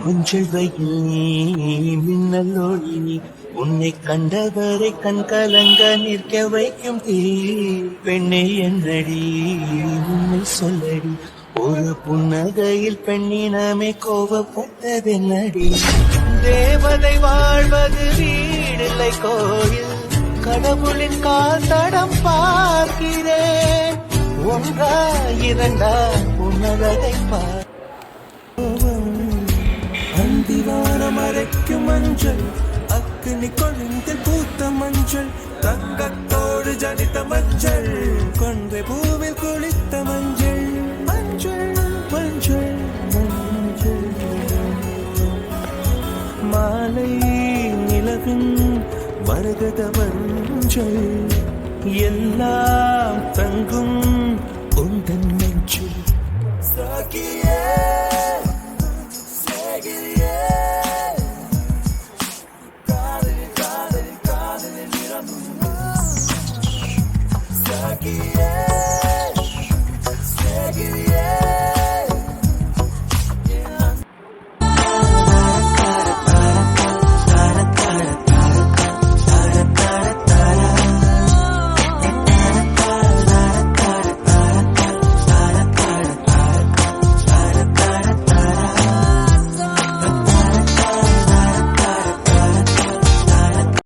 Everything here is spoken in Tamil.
மஞ்சள் வெயில் மின்னல் ஒளி உன்னை கண்டவரை கண் கலங்க நிற்க வைக்கும் தீ பெண்ணை என்றடி உண்மை சொல்லடி ஒரு புன்னகையில் பெண்ணினமே கோபப்பட்டதென்னடி. தேவதை வாழ்வது வீடில்லை கோயில் கடவுளின் கால் தடம் பார்க்கிறேன். ஒன்றா இரண்டா உன்னதை பார் மஞ்சள் அக்னி கொழுந்தில் பூத்த மஞ்சள் தங்கத்தோடு ஜனித்த மஞ்சள் கொன்றை பூவில் குளித்த மஞ்சள். மஞ்சள் மஞ்சள் மஞ்சள். மாலை நிலவின் மருகத மஞ்சள் எல்லாம் தங்கும் உந்தன் நெஞ்சில். சாகியே maquillaje, seguiría.